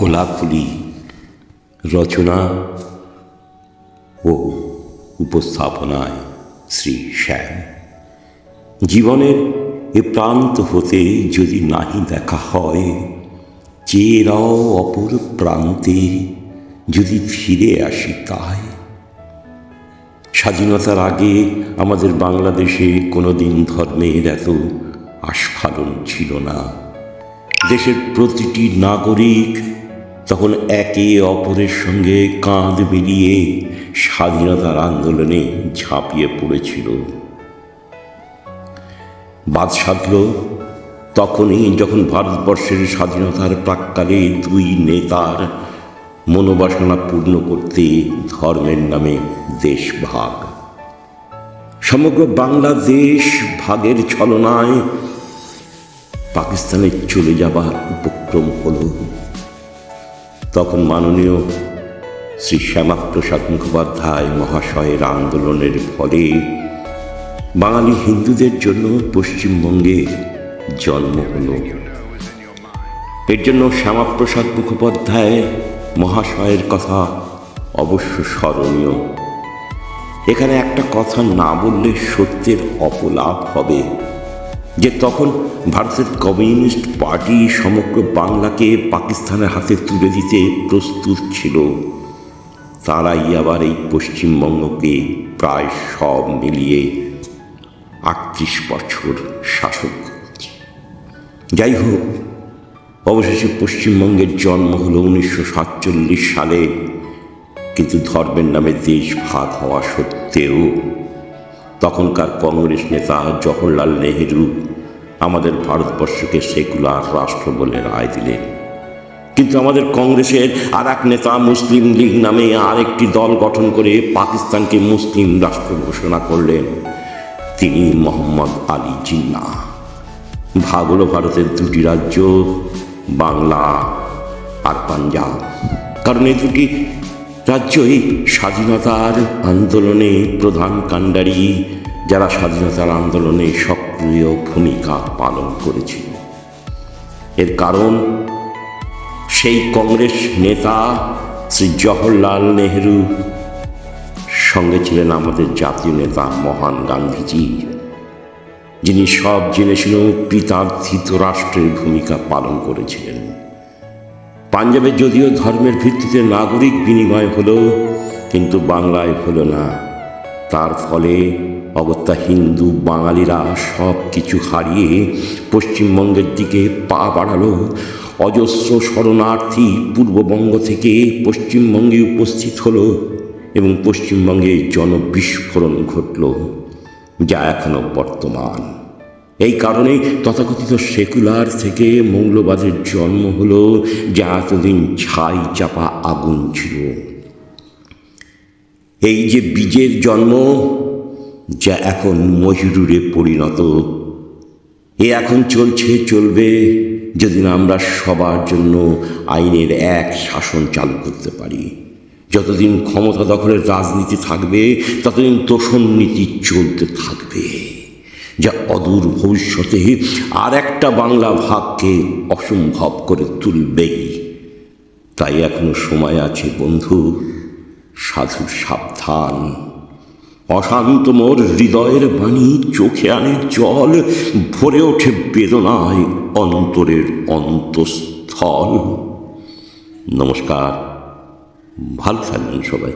খোলাখুলি রচনা ও উপস্থাপনায় শ্রী শ্যাম। জীবনের এ প্রান্ত হতে যদি নাহি দেখা হয় চেরাও অপর প্রান্তে যদি ফিরে আসি তাই। স্বাধীনতার আগে আমাদের বাংলাদেশে কোনোদিন ধর্মের এত আস্ফালন ছিল না। দেশের প্রতিটি নাগরিক তখন একে অপরের সঙ্গে কাঁধ মিলিয়ে স্বাধীনতার আন্দোলনে ঝাঁপিয়ে পড়েছিল। বাদ সাধল তখনই যখন ভারতবর্ষের স্বাধীনতার প্রাককালে দুই নেতার মনোবাসনা পূর্ণ করতে ধর্মের নামে দেশ ভাগ, সমগ্র বাংলাদেশ ভাগের ছলনায় পাকিস্তানে চলে যাবার উপক্রম হলো। তখন মাননীয় শ্রী শ্যামাপ্রসাদ মুখোপাধ্যায় মহাশয়ের আন্দোলনের ফলে বাঙালি হিন্দুদের জন্য পশ্চিমবঙ্গে জন্ম হলো। এর জন্য শ্যামাপ্রসাদ মুখোপাধ্যায় মহাশয়ের কথা অবশ্য স্মরণীয়। এখানে একটা কথা না বললে সত্যের অপলাভ হবে। যে তখন ভারতের কমিউনিস্ট পার্টি সমগ্র বাংলাকে পাকিস্তানের হাতে তুলে দিতে প্রস্তুত ছিল। তারাই আবার এই পশ্চিমবঙ্গকে প্রায় সব মিলিয়ে আটত্রিশ বছর শাসন করেছে যাই হোক, অবশেষে পশ্চিমবঙ্গের জন্ম হল উনিশশো সাতচল্লিশ সালে। কিন্তু ধর্মের নামে দেশ ভাগ হওয়া সত্ত্বেও তখনকার কংগ্রেস নেতা জওহরলাল নেহেরু আমাদের ভারতবর্ষকে সেকুলার রাষ্ট্র বলে রায় দিলেন কিন্তু আমাদের কংগ্রেসের আর এক নেতা মুসলিম লীগ নামে আরেকটি দল গঠন করে পাকিস্তানকে মুসলিম রাষ্ট্র ঘোষণা করলেন তিনি মোহাম্মদ আলী জিন্না। ভাগ হলো ভারতের দুটি রাজ্য, বাংলা আর পাঞ্জাব। কারণ এই দুটি রাজ্যই স্বাধীনতার আন্দোলনে প্রধান কাণ্ডারি, যারা স্বাধীনতার আন্দোলনে সক্রিয় ভূমিকা পালন করেছিল। এর কারণ, সেই কংগ্রেস নেতা শ্রী জওহরলাল নেহেরু, সঙ্গে ছিলেন আমাদের জাতীয় নেতা মহান গান্ধীজি, যিনি সব জেনেছিলেন পিতার ধৃতরাষ্ট্রের ভূমিকা পালন করেছিলেন। পাঞ্জাবে যদিও ধর্মের ভিত্তিতে নাগরিক বিনিময় হলো, কিন্তু বাংলায় হলো না। তার ফলে অগত্যা হিন্দু, বাঙালিরা সব কিছু হারিয়ে পশ্চিমবঙ্গের দিকে পা বাড়ালো। অজস্র শরণার্থী পূর্ববঙ্গ থেকে পশ্চিমবঙ্গে উপস্থিত হলো এবং পশ্চিমবঙ্গে জনবিস্ফোরণ ঘটল, যা এখনও বর্তমান। এই কারণেই তথাকথিত সেকুলার থেকে মৌলবাদের জন্ম হল, যা এতদিন ছাই চাপা আগুন ছিল। এই যে বীজের জন্ম, যা এখন মহিরুরে পরিণত। এ এখন চলছে, চলবে যদি না আমরা সবার জন্য আইনের এক শাসন চালু করতে পারি। যতদিন ক্ষমতা দখলের রাজনীতি থাকবে, ততদিন তোষণ নীতি চলতে থাকবে। যা অদূর ভবিষ্যতে আর একটা বাংলা ভাগকে অসম্ভব করে তুলবেই। তাই এখনও সময় আছে, বন্ধু সাধু সাবধান। অশান্ত মোর হৃদয়ের বাণী চোখে আনে জল, ভরে ওঠে বেদনায় অন্তরের অন্তঃস্থল। নমস্কার, ভালো থাকবেন সবাই।